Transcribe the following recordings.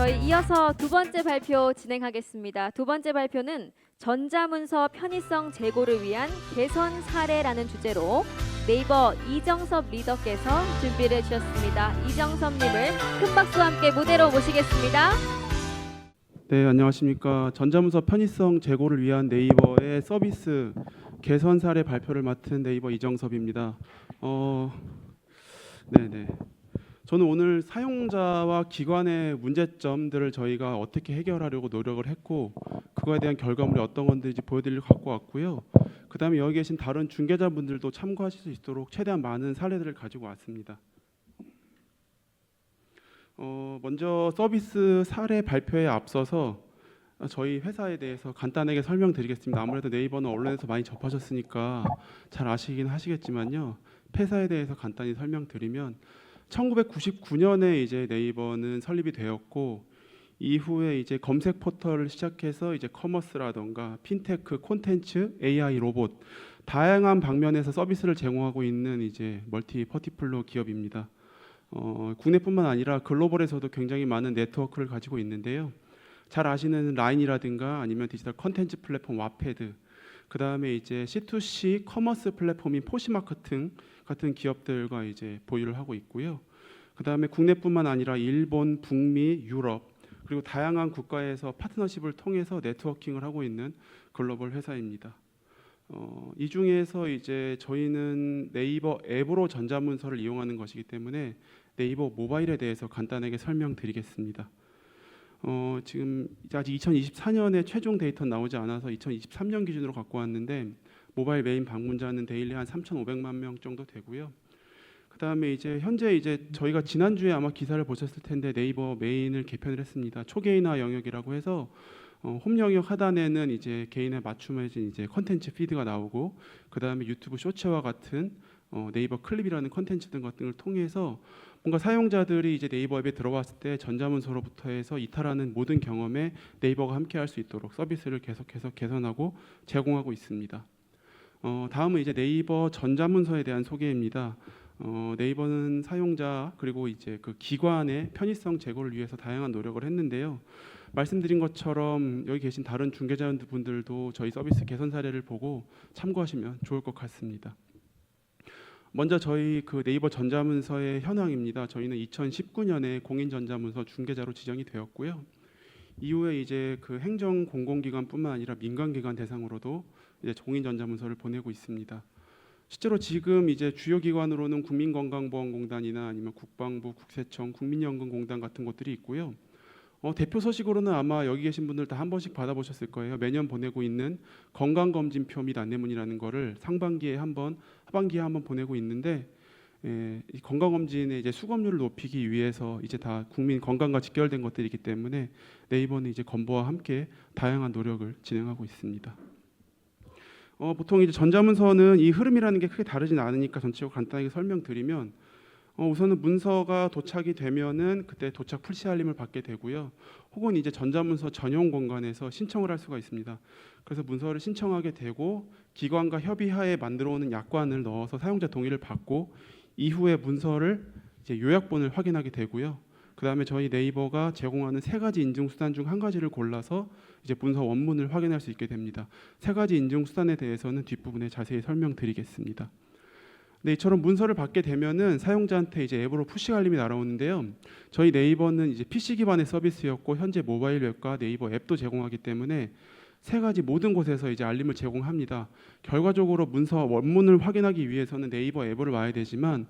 저희 이어서 두 번째 발표 진행하겠습니다. 두 번째 발표는 전자문서 편의성 제고를 위한 개선 사례라는 주제로 네이버 이정섭 리더께서 준비를 해주셨습니다. 이정섭님을 큰 박수와 함께 무대로 모시겠습니다. 네, 안녕하십니까. 전자문서 편의성 제고를 위한 네이버의 서비스 개선 사례 발표를 맡은 네이버 이정섭입니다. 어, 네, 네. 저는 오늘 사용자와 기관의 문제점들을 저희가 어떻게 해결하려고 노력을 했고 그거에 대한 결과물이 어떤 건지 보여드리려고 갖고 왔고요. 그다음에 여기 계신 다른 중개자분들도 참고하실 수 있도록 최대한 많은 사례들을 가지고 왔습니다. 어, 먼저 서비스 사례 발표에 앞서서 저희 회사에 대해서 간단하게 설명드리겠습니다. 아무래도 네이버는 언론에서 많이 접하셨으니까 잘 아시긴 하시겠지만요. 회사에 대해서 간단히 설명드리면 1999년에 이제 네이버는 설립이 되었고 이후에 이제 검색 포털을 시작해서 이제 커머스라던가 핀테크, 콘텐츠, AI, 로봇 다양한 방면에서 서비스를 제공하고 있는 이제 멀티 퍼티플로 기업입니다. 어, 국내뿐만 아니라 글로벌에서도 굉장히 많은 네트워크를 가지고 있는데요. 잘 아시는 라인이라든가 아니면 디지털 컨텐츠 플랫폼 와패드, 그 다음에 이제 C2C 커머스 플랫폼인 포시마케팅 같은 기업들과 이제 보유를 하고 있고요. 그 다음에 국내뿐만 아니라 일본, 북미, 유럽 그리고 다양한 국가에서 파트너십을 통해서 네트워킹을 하고 있는 글로벌 회사입니다. 어, 이 중에서 이제 저희는 네이버 앱으로 전자문서를 이용하는 것이기 때문에 네이버 모바일에 대해서 간단하게 설명드리겠습니다. 어, 지금 아직 2024년에 최종 데이터 나오지 않아서 2023년 기준으로 갖고 왔는데 모바일 메인 방문자는 데일리 한 3,500만 명 정도 되고요. 그다음에 이제 현재 이제 저희가 지난주에 아마 기사를 보셨을 텐데 네이버 메인을 개편을 했습니다. 초개인화 영역이라고 해서 어, 홈 영역 하단에는 이제 개인에 맞춤해진 이제 컨텐츠 피드가 나오고 그다음에 유튜브 쇼츠와 같은 어, 네이버 클립이라는 컨텐츠 등 같은 걸 통해서 뭔가 사용자들이 이제 네이버 앱에 들어왔을 때 전자문서로부터 해서 이탈하는 모든 경험에 네이버가 함께 할 수 있도록 서비스를 계속해서 개선하고 제공하고 있습니다. 어, 다음은 이제 네이버 전자문서에 대한 소개입니다. 어, 네이버는 사용자 그리고 이제 그 기관의 편의성 제고를 위해서 다양한 노력을 했는데요. 말씀드린 것처럼 여기 계신 다른 중개자분들도 저희 서비스 개선 사례를 보고 참고하시면 좋을 것 같습니다. 먼저 저희 그 네이버 전자문서의 현황입니다. 저희는 2019년에 공인전자문서 중개자로 지정이 되었고요. 이후에 이제 그 행정 공공기관뿐만 아니라 민간기관 대상으로도 이제 공인전자문서를 보내고 있습니다. 실제로 지금 이제 주요 기관으로는 국민건강보험공단이나 아니면 국방부, 국세청, 국민연금공단 같은 곳들이 있고요. 어, 대표 소식으로는 아마 여기 계신 분들 다 한 번씩 받아보셨을 거예요. 매년 보내고 있는 건강검진표 및 안내문이라는 거를 상반기에 한 번, 하반기에 한 번 보내고 있는데 예, 이 건강검진의 이제 수검률을 높이기 위해서 이제 다 국민 건강과 직결된 것들이기 때문에 네이버는 이제 건보와 함께 다양한 노력을 진행하고 있습니다. 어, 보통 이제 전자문서는 이 흐름이라는 게 크게 다르진 않으니까 전체적으로 간단하게 설명드리면 어, 우선은 문서가 도착이 되면은 그때 도착 푸시 알림을 받게 되고요. 혹은 이제 전자문서 전용 공간에서 신청을 할 수가 있습니다. 그래서 문서를 신청하게 되고 기관과 협의하에 만들어 오는 약관을 넣어서 사용자 동의를 받고 이후에 문서를 이제 요약본을 확인하게 되고요. 그 다음에 저희 네이버가 제공하는 세 가지 인증 수단 중 한 가지를 골라서 이제 문서 원문을 확인할 수 있게 됩니다. 세 가지 인증 수단에 대해서는 뒷부분에 자세히 설명드리겠습니다. 네, 이처럼 문서를 받게 되면은 사용자한테 이제 앱으로 푸시 알림이 날아오는데요. 저희 네이버는 이제 PC 기반의 서비스였고 현재 모바일 웹과 네이버 앱도 제공하기 때문에 세 가지 모든 곳에서 이제 알림을 제공합니다. 결과적으로 문서 원문을 확인하기 위해서는 네이버 앱을 와야 되지만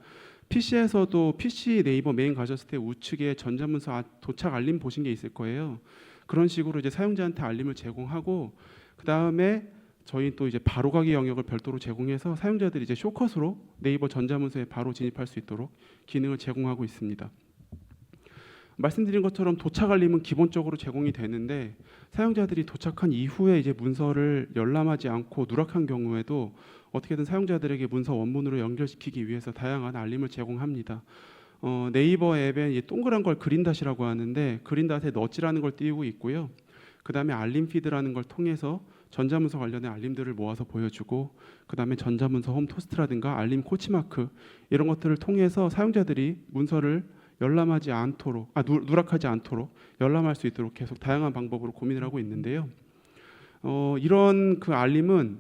PC에서도 PC 네이버 메인 가셨을 때 우측에 전자문서 아- 도착 알림 보신 게 있을 거예요. 그런 식으로 이제 사용자한테 알림을 제공하고 그 다음에 저희 또 이제 바로 가기 영역을 별도로 제공해서 사용자들이 이제 쇼컷으로 네이버 전자문서에 바로 진입할 수 있도록 기능을 제공하고 있습니다. 말씀드린 것처럼 도착 알림은 기본적으로 제공이 되는데 사용자들이 도착한 이후에 이제 문서를 열람하지 않고 누락한 경우에도 어떻게든 사용자들에게 문서 원문으로 연결시키기 위해서 다양한 알림을 제공합니다. 어, 네이버 앱에 이 동그란 걸 그린닷이라고 하는데 그린닷에 너지라는 걸 띄우고 있고요. 그 다음에 알림 피드라는 걸 통해서 전자문서 관련된 알림들을 모아서 보여주고 그 다음에 전자문서 홈 토스트라든가 알림 코치마크 이런 것들을 통해서 사용자들이 문서를 열람하지 않도록 아 누, 누락하지 않도록 열람할 수 있도록 계속 다양한 방법으로 고민을 하고 있는데요. 어, 이런 그 알림은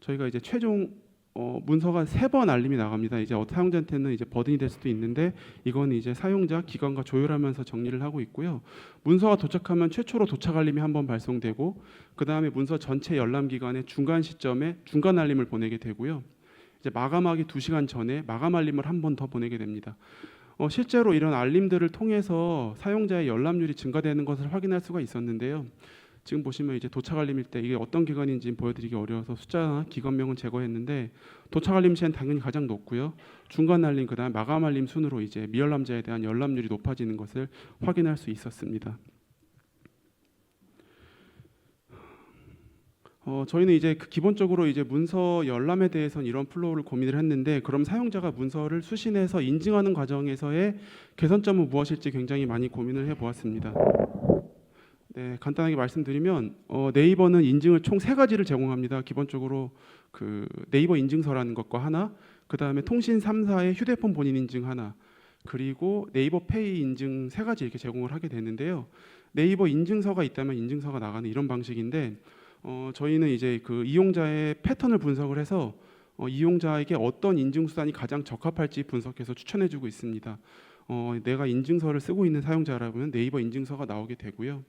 저희가 이제 최종 어, 문서가 세 번 알림이 나갑니다. 이제 어, 사용자한테는 이제 버든이 될 수도 있는데 이건 이제 사용자 기관과 조율하면서 정리를 하고 있고요. 문서가 도착하면 최초로 도착 알림이 한 번 발송되고 그 다음에 문서 전체 열람 기간의 중간 시점에 중간 알림을 보내게 되고요. 이제 마감하기 2시간 전에 마감 알림을 한 번 더 보내게 됩니다. 어, 실제로 이런 알림들을 통해서 사용자의 열람률이 증가되는 것을 확인할 수가 있었는데요. 지금 보시면 이제 도착 알림일 때 이게 어떤 기관인지 보여드리기 어려워서 숫자나 기관명은 제거했는데 도착 알림 시엔 당연히 가장 높고요. 중간 알림 그다음 마감 알림 순으로 이제 미열람자에 대한 열람률이 높아지는 것을 확인할 수 있었습니다. 어, 저희는 이제 그 기본적으로 이제 문서 열람에 대해서는 이런 플로우를 고민을 했는데 그럼 사용자가 문서를 수신해서 인증하는 과정에서의 개선점은 무엇일지 굉장히 많이 고민을 해보았습니다. 네, 간단하게 말씀드리면 어, 네이버는 인증을 총 세 가지를 제공합니다. 기본적으로 그 네이버 인증서라는 것과 하나, 그 다음에 통신 3사의 휴대폰 본인 인증 하나, 그리고 네이버 페이 인증 세 가지 이렇게 제공을 하게 되는데요. 네이버 인증서가 있다면 인증서가 나가는 이런 방식인데 어, 저희는 이제 그 이용자의 패턴을 분석을 해서 어, 이용자에게 어떤 인증 수단이 가장 적합할지 분석해서 추천해주고 있습니다. 어, 내가 인증서를 쓰고 있는 사용자라면 네이버 인증서가 나오게 되고요.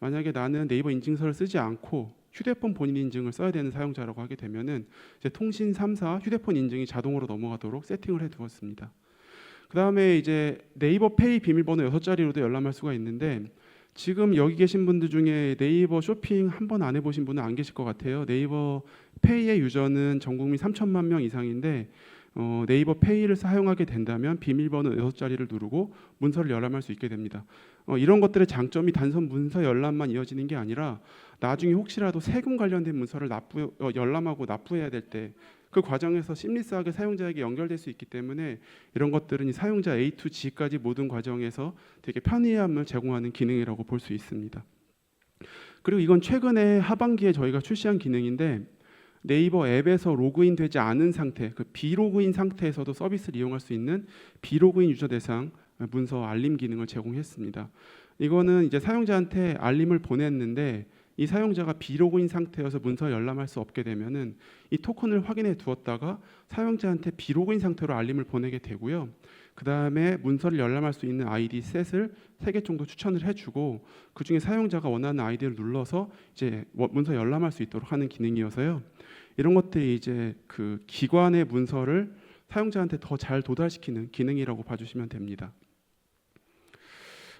만약에 나는 네이버 인증서를 쓰지 않고 휴대폰 본인 인증을 써야 되는 사용자라고 하게 되면은 이제 통신 3사 휴대폰 인증이 자동으로 넘어가도록 세팅을 해 두었습니다. 그다음에 이제 네이버 페이 비밀번호 6자리로도 열람할 수가 있는데 지금 여기 계신 분들 중에 네이버 쇼핑 한 번 안 해보신 분은 안 계실 것 같아요. 네이버 페이의 유저는 전 국민 3천만 명 이상인데 어, 네이버 페이를 사용하게 된다면 비밀번호 6자리를 누르고 문서를 열람할 수 있게 됩니다. 어, 이런 것들의 장점이 단순 문서 열람만 이어지는 게 아니라 나중에 혹시라도 세금 관련된 문서를 납부 어, 열람하고 납부해야 될 때 그 과정에서 심리스하게 사용자에게 연결될 수 있기 때문에 이런 것들은 이 사용자 A to G까지 모든 과정에서 되게 편리함을 제공하는 기능이라고 볼 수 있습니다. 그리고 이건 최근에 하반기에 저희가 출시한 기능인데 네이버 앱에서 로그인 되지 않은 상태, 그 비로그인 상태에서도 서비스를 이용할 수 있는 비로그인 유저 대상 문서 알림 기능을 제공했습니다. 이거는 이제 사용자한테 알림을 보냈는데 이 사용자가 비로그인 상태여서 문서 열람할 수 없게 되면은 이 토큰을 확인해 두었다가 사용자한테 비로그인 상태로 알림을 보내게 되고요. 그 다음에 문서를 열람할 수 있는 아이디 셋을 세 개 정도 추천을 해주고 그 중에 사용자가 원하는 아이디를 눌러서 이제 뭐 문서 열람할 수 있도록 하는 기능이어서요. 이런 것들이 이제 그 기관의 문서를 사용자한테 더 잘 도달시키는 기능이라고 봐주시면 됩니다.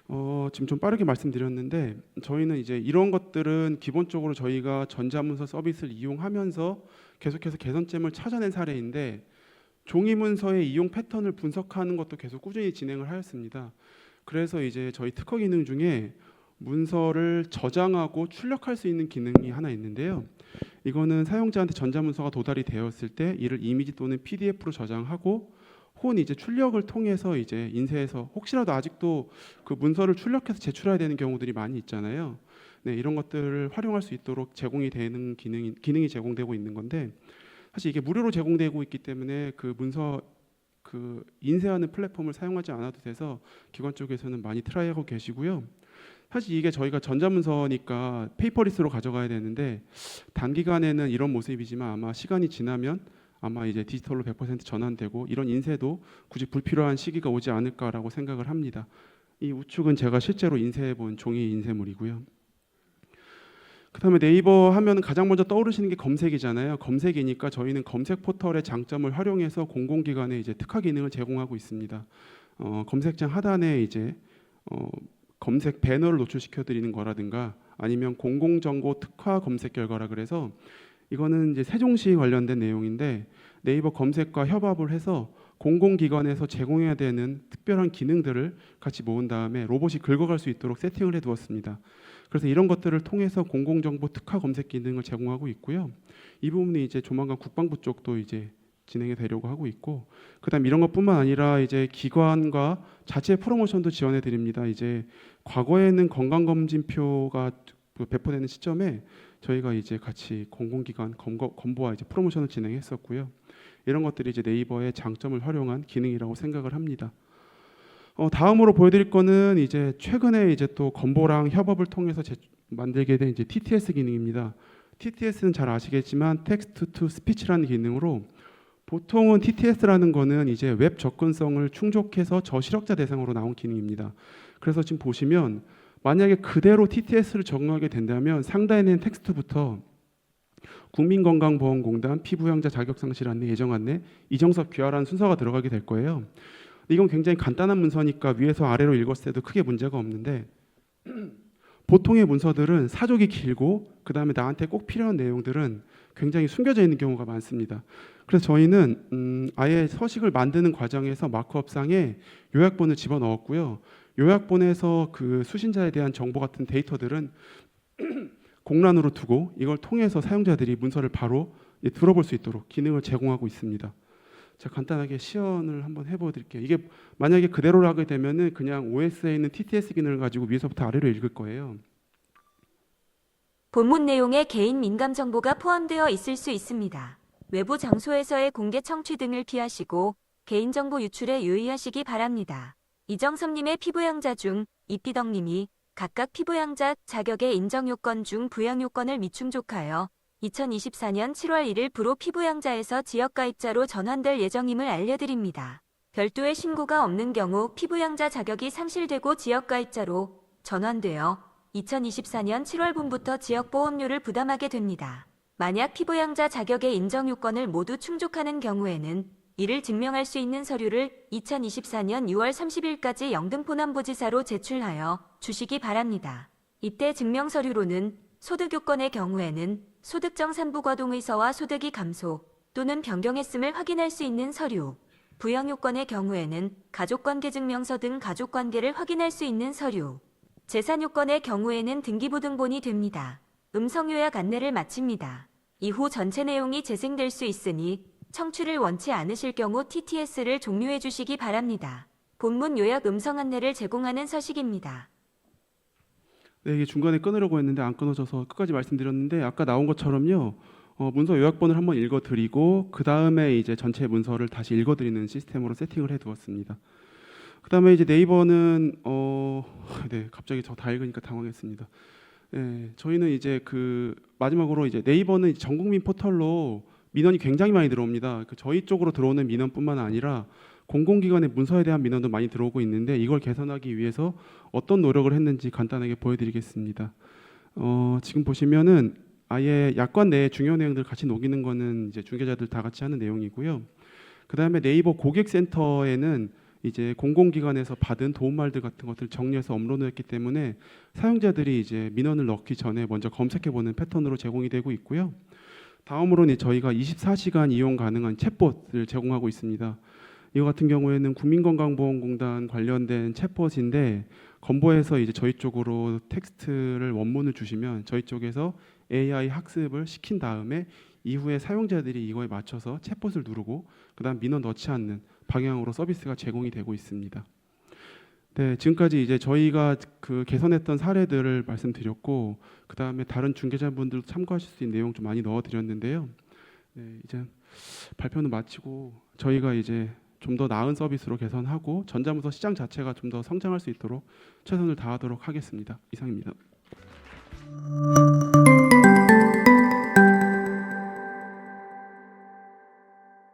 어, 지금 좀 빠르게 말씀드렸는데 저희는 이제 이런 것들은 기본적으로 저희가 전자문서 서비스를 이용하면서 계속해서 개선점을 찾아낸 사례인데 종이 문서의 이용 패턴을 분석하는 것도 계속 꾸준히 진행을 하였습니다. 그래서 이제 저희 특허 기능 중에 문서를 저장하고 출력할 수 있는 기능이 하나 있는데요. 이거는 사용자한테 전자문서가 도달이 되었을 때 이를 이미지 또는 PDF로 저장하고 혹은 이제 출력을 통해서 이제 인쇄해서 혹시라도 아직도 그 문서를 출력해서 제출해야 되는 경우들이 많이 있잖아요. 네, 이런 것들을 활용할 수 있도록 제공이 되는 기능이 기능이 제공되고 있는 건데 사실 이게 무료로 제공되고 있기 때문에 그 문서 그 인쇄하는 플랫폼을 사용하지 않아도 돼서 기관 쪽에서는 많이 트라이하고 계시고요. 사실 이게 저희가 전자문서니까 페이퍼리스로 가져가야 되는데 단기간에는 이런 모습이지만 아마 시간이 지나면 아마 이제 디지털로 100% 전환되고 이런 인쇄도 굳이 불필요한 시기가 오지 않을까라고 생각을 합니다. 이 우측은 제가 실제로 인쇄해 본 종이 인쇄물이고요. 그다음에 네이버 하면 가장 먼저 떠오르시는 게 검색이잖아요. 검색이니까 저희는 검색 포털의 장점을 활용해서 공공기관에 이제 특화 기능을 제공하고 있습니다. 어, 검색창 하단에 이제 어, 검색 배너를 노출시켜 드리는 거라든가 아니면 공공정보 특화 검색 결과라 그래서 이거는 이제 세종시 관련된 내용인데 네이버 검색과 협업을 해서 공공기관에서 제공해야 되는 특별한 기능들을 같이 모은 다음에 로봇이 긁어갈 수 있도록 세팅을 해두었습니다. 그래서 이런 것들을 통해서 공공정보 특화 검색 기능을 제공하고 있고요. 이 부분이 이제 조만간 국방부 쪽도 이제 진행이 되려고 하고 있고, 그다음 이런 것뿐만 아니라 이제 기관과 자체 프로모션도 지원해 드립니다. 이제 과거에는 건강검진표가 그 배포되는 시점에 저희가 이제 같이 공공기관 검거, 검보와 이제 프로모션을 진행했었고요. 이런 것들이 이제 네이버의 장점을 활용한 기능이라고 생각을 합니다. 어, 다음으로 보여드릴 거는 이제 최근에 이제 또 건보랑 협업을 통해서 제, 만들게 된 이제 TTS 기능입니다. TTS는 잘 아시겠지만 텍스트 투 스피치라는 기능으로 보통은 TTS라는 거는 이제 웹 접근성을 충족해서 저시력자 대상으로 나온 기능입니다. 그래서 지금 보시면 만약에 그대로 TTS를 적용하게 된다면 상단에 있는 텍스트부터 국민건강보험공단 피부양자 자격상실 안내 예정 안내 이정섭 귀하라는 순서가 들어가게 될 거예요. 이건 굉장히 간단한 문서니까 위에서 아래로 읽었을 때도 크게 문제가 없는데 보통의 문서들은 사족이 길고 그 다음에 나한테 꼭 필요한 내용들은 굉장히 숨겨져 있는 경우가 많습니다. 그래서 저희는 음, 아예 서식을 만드는 과정에서 마크업상에 요약본을 집어 넣었고요. 요약본에서 그 수신자에 대한 정보 같은 데이터들은 공란으로 두고 이걸 통해서 사용자들이 문서를 바로 예, 들어볼 수 있도록 기능을 제공하고 있습니다. 제가 간단하게 시연을 한번 해보 드릴게요. 이게 만약에 그대로 하게 되면은 그냥 OS에 있는 TTS 기능을 가지고 위에서부터 아래로 읽을 거예요. 본문 내용에 개인 민감 정보가 포함되어 있을 수 있습니다. 외부 장소에서의 공개 청취 등을 피하시고 개인정보 유출에 유의하시기 바랍니다. 이정섭님의 피부양자 중 이피덕님이 각각 피부양자 자격의 인정 요건 중 부양 요건을 미충족하여 2024년 7월 1일 부로 피부양자에서 지역가입자로 전환될 예정임을 알려드립니다. 별도의 신고가 없는 경우 피부양자 자격이 상실되고 지역가입자로 전환되어 2024년 7월분부터 지역보험료를 부담하게 됩니다. 만약 피부양자 자격의 인정 요건을 모두 충족하는 경우에는 이를 증명할 수 있는 서류를 2024년 6월 30일까지 영등포남부지사로 제출하여 주시기 바랍니다. 이때 증명 서류로는 소득 요건의 경우에는 소득정 산부과동의서와 소득이 감소 또는 변경했음을 확인할 수 있는 서류, 부양 요건의 경우에는 가족관계 증명서 등 가족관계를 확인할 수 있는 서류, 재산 요건의 경우에는 등기부등본이 됩니다. 음성 요약 안내를 마칩니다. 이후 전체 내용이 재생될 수 있으니 청취를 원치 않으실 경우 TTS를 종료해 주시기 바랍니다. 본문 요약 음성 안내를 제공하는 서식입니다. 네, 이게 중간에 끊으려고 했는데 안 끊어져서 끝까지 말씀드렸는데 아까 나온 것처럼요. 어, 문서 요약본을 한번 읽어드리고 그 다음에 이제 전체 문서를 다시 읽어드리는 시스템으로 세팅을 해두었습니다. 그 다음에 이제 네이버는 어, 네, 갑자기 저 다 읽으니까 당황했습니다. 네, 저희는 이제 그 마지막으로 이제 네이버는 전 국민 포털로 민원이 굉장히 많이 들어옵니다. 그 저희 쪽으로 들어오는 민원뿐만 아니라 공공기관의 문서에 대한 민원도 많이 들어오고 있는데 이걸 개선하기 위해서 어떤 노력을 했는지 간단하게 보여드리겠습니다. 어, 지금 보시면은 아예 약관 내에 중요 내용들 같이 녹이는 거는 이제 중개자들 다 같이 하는 내용이고요. 그 다음에 네이버 고객센터에는 이제 공공기관에서 받은 도움말들 같은 것들을 정리해서 업로드했기 때문에 사용자들이 이제 민원을 넣기 전에 먼저 검색해보는 패턴으로 제공이 되고 있고요. 다음으로는 저희가 24시간 이용 가능한 챗봇을 제공하고 있습니다. 이거 같은 경우에는 국민건강보험공단 관련된 챗봇인데 건보에서 이제 저희 쪽으로 텍스트를 원문을 주시면 저희 쪽에서 AI 학습을 시킨 다음에 이후에 사용자들이 이거에 맞춰서 챗봇을 누르고 그다음 민원 넣지 않는 방향으로 서비스가 제공이 되고 있습니다. 네, 지금까지 이제 저희가 그 개선했던 사례들을 말씀드렸고 그다음에 다른 중개자분들도 참고하실 수 있는 내용 좀 많이 넣어 드렸는데요. 네, 이제 발표는 마치고 저희가 이제 좀 더 나은 서비스로 개선하고 전자문서 시장 자체가 좀 더 성장할 수 있도록 최선을 다하도록 하겠습니다. 이상입니다.